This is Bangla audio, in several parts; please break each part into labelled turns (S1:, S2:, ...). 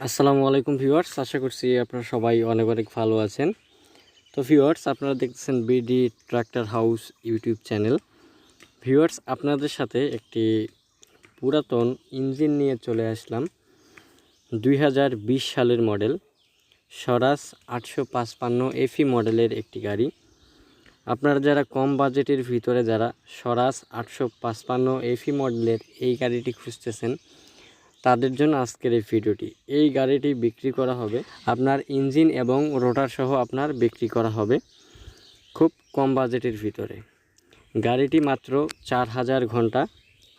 S1: আসসালামু আলাইকুম ভিউয়ার্স, আশা করছি আপনারা সবাই অনেক অনেক ভালো আছেন। তো ভিউয়ার্স, আপনারা দেখতেছেন BD tractor house YouTube channel. Viewers, আপনাদের সাথে একটি পুরাতন ইঞ্জিন নিয়ে চলে আসলাম। দুই হাজার বিশ সালের মডেল, স্বরাজ আটশো পাঁচপান্ন এফি মডেলের একটি গাড়ি। আপনারা যারা কম বাজেটের ভিতরে যারা স্বরাজ আটশো পাঁচপান্ন এফি মডেলের এই গাড়িটি খুঁজতেছেন তাদের জন্য আজকের এই ভিডিওটি। এই গাড়িটি বিক্রি করা হবে, আপনার ইঞ্জিন এবং রোটার সহ আপনার বিক্রি করা হবে খুব কম বাজেটের ভিতরে। গাড়িটি মাত্র চার হাজার ঘণ্টা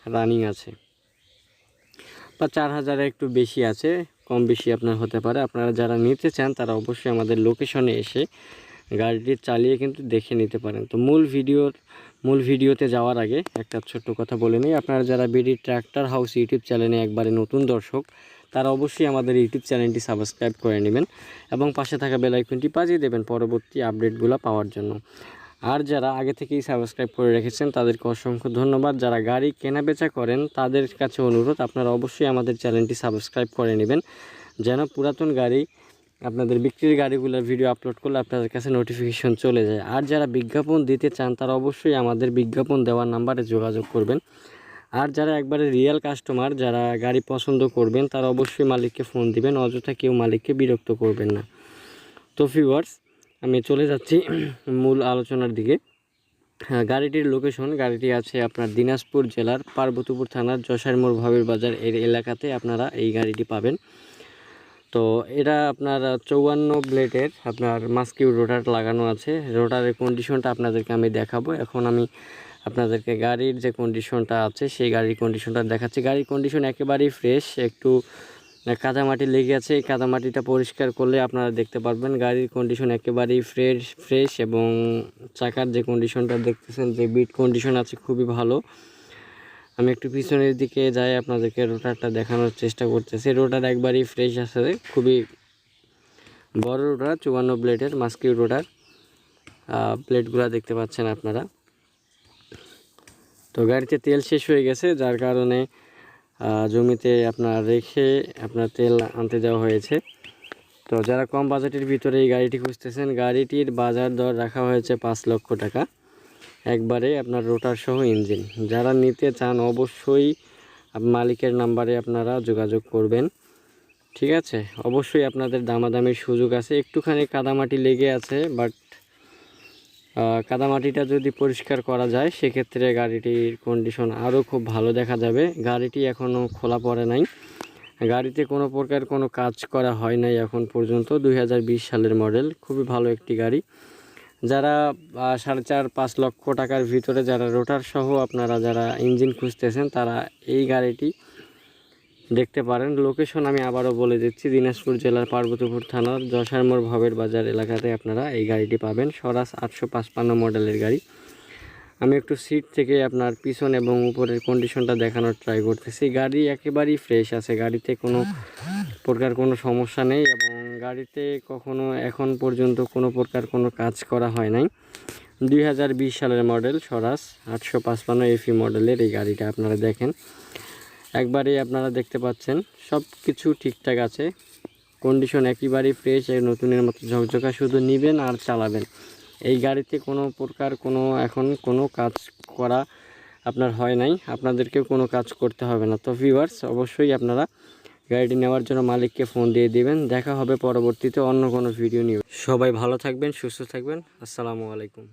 S1: রানিং আছে। বা চার হাজারে একটু বেশি আছে, কম বেশি আপনার হতে পারে। আপনারা যারা নিতে চান, তারা অবশ্যই আমাদের লোকেশনে এসে গাড়িটি চালিয়ে কিন্তু দেখে নিতে পারেন। তো মূল ভিডিওর মূল ভিডিওতে যাওয়ার আগে একটা ছোট্ট কথা বলে নিই। আপনারা যারা বিডি ট্র্যাক্টর হাউস ইউটিউব চ্যানেলে একবারে নতুন দর্শক, তারা অবশ্যই আমাদের ইউটিউব চ্যানেলটি সাবস্ক্রাইব করে নেবেন এবং পাশে থাকা বেল আইকনটি বাজিয়ে দেবেন পরবর্তী আপডেটগুলো পাওয়ার জন্য। আর যারা আগে থেকেই সাবস্ক্রাইব করে রেখেছেন, তাদেরকে অসংখ্য ধন্যবাদ। যারা গাড়ি কেনা বেচা করেন, তাদের কাছে অনুরোধ, আপনারা অবশ্যই আমাদের চ্যানেলটি সাবস্ক্রাইব করে নেবেন, যেন পুরাতন গাড়ি আপনাদের বিক্রির গাড়িগুলোর ভিডিও আপলোড করলে আপনাদের কাছে নোটিফিকেশন চলে যায়। আর যারা বিজ্ঞাপন দিতে চান, তারা অবশ্যই আমাদের বিজ্ঞাপন দেওয়ার নাম্বারে যোগাযোগ করবেন। আর যারা একবারে রিয়েল কাস্টমার যারা গাড়ি পছন্দ করবেন, তারা অবশ্যই মালিককে ফোন দিবেন, অযথা কেউ মালিককে বিরক্ত করবেন না। তো ভিউয়ার্স আমি চলে যাচ্ছি মূল আলোচনার দিকে। হ্যাঁ গাড়িটির লোকেশন গাড়িটি আছে আপনার দিনাজপুর জেলার পার্বতীপুর থানার যশারমোড় ভাবির বাজার এর এলাকাতে। আপনারা এই গাড়িটি পাবেন। তো এটা আপনার চৌয়ান্ন ব্লেডের আপনার মাস্কিউ রোটার লাগানো আছে। রোটারের কন্ডিশনটা আপনাদেরকে আমি দেখাবো। এখন আমি আপনাদেরকে গাড়ির যে কন্ডিশনটা আছে, সেই গাড়ির কন্ডিশনটা দেখাচ্ছি। গাড়ির কন্ডিশন একেবারেই ফ্রেশ একটু কাদামাটি লেগে আছে। এই কাদামাটিটা পরিষ্কার করলে আপনারা দেখতে পারবেন গাড়ির কন্ডিশন একেবারেই ফ্রেশ ফ্রেশ এবং চাকার যে কন্ডিশনটা দেখতেছেন, যে বিট কন্ডিশন আছে, খুবই ভালো। আমি একটু পিছনের দিকে যাই, আপনাদেরকে রোটারটা দেখানোর চেষ্টা করতেছি। রোটার একবারই ফ্রেশ আছে, খুবই বড় রোটার চুয়ান্ন ব্লেডের মাস্কিউ রোটার প্লেটগুলো দেখতে পাচ্ছেন আপনারা। তো গাড়িতে তেল শেষ হয়ে গেছে, যার কারণে জমিতে আপনার রেখে আপনার তেল আনতে দেওয়া হয়েছে। তো যারা কম বাজেটের ভিতরে এই গাড়িটি খুঁজতেছেন, গাড়িটির বাজার দর রাখা হয়েছে পাঁচ লক্ষ টাকা। একবারে আপনার রোটার সহ ইঞ্জিন যারা নিতে চান অবশ্যই মালিকের নাম্বারে আপনারা যোগাযোগ করবেন। ঠিক আছে? অবশ্যই আপনাদের দামাদামির সুযোগ আছে। একটুখানি কাদামাটি লেগে আছে বাট কাদামাটিটা যদি পরিষ্কার করা যায়, সেক্ষেত্রে গাড়িটির কন্ডিশন আরও খুব ভালো দেখা যাবে। গাড়িটি এখনও খোলা পড়ে নাই। গাড়িতে কোনো প্রকার কোনো কাজ করা হয় নাই এখন পর্যন্ত। দু হাজার বিশ সালের মডেল খুবই ভালো একটি গাড়ি। যারা সাড়ে চার, পাঁচ লক্ষ টাকার ভিতরে যারা রোটার সহ আপনারা যারা ইঞ্জিন খুঁজতেছেন, তারা এই গাড়িটি দেখতে পারেন। লোকেশন আমি আবারও বলে দিচ্ছি, দিনাজপুর জেলার পার্বতীপুর থানার যশারমোড় ভবের বাজার এলাকাতে আপনারা এই গাড়িটি পাবেন। স্বরাজ আটশো মডেলের গাড়ি। আমি একটু সিট থেকে আপনার পিছন এবং উপরের কন্ডিশনটা দেখানোর ট্রাই করতেছি। গাড়ি একেবারেই ফ্রেশ আছে, গাড়িতে কোনো প্রকার কোনো সমস্যা নেই এবং গাড়িতে কখনো এখন পর্যন্ত কোনো প্রকার কোনো কাজ করা হয় নাই। দুই হাজার বিশ সালের মডেল স্বরাজ, আটশো পাঁচপান্ন এফি মডেলের এই গাড়িটা আপনারা দেখেন। একবারেই আপনারা দেখতে পাচ্ছেন সব কিছু ঠিকঠাক আছে। কন্ডিশন একেবারেই ফ্রেশ নতুনের মতো ঝকঝকা, শুধু নেবেন আর চালাবেন। এই গাড়িতে কোনো প্রকার কোনো এখন কোনো কাজ করা আপনার হয় নাই। আপনাদেরকেও কোনো কাজ করতে হবে না। তো ভিউয়ার্স অবশ্যই আপনারা গাড়িটি নেওয়ার জন্য মালিককে ফোন দিয়ে দিবেন। দেখা হবে পরবর্তীতে অন্য কোনো ভিডিও নিয়ে। সবাই ভালো থাকবেন, সুস্থ থাকবেন। আসসালামু আলাইকুম।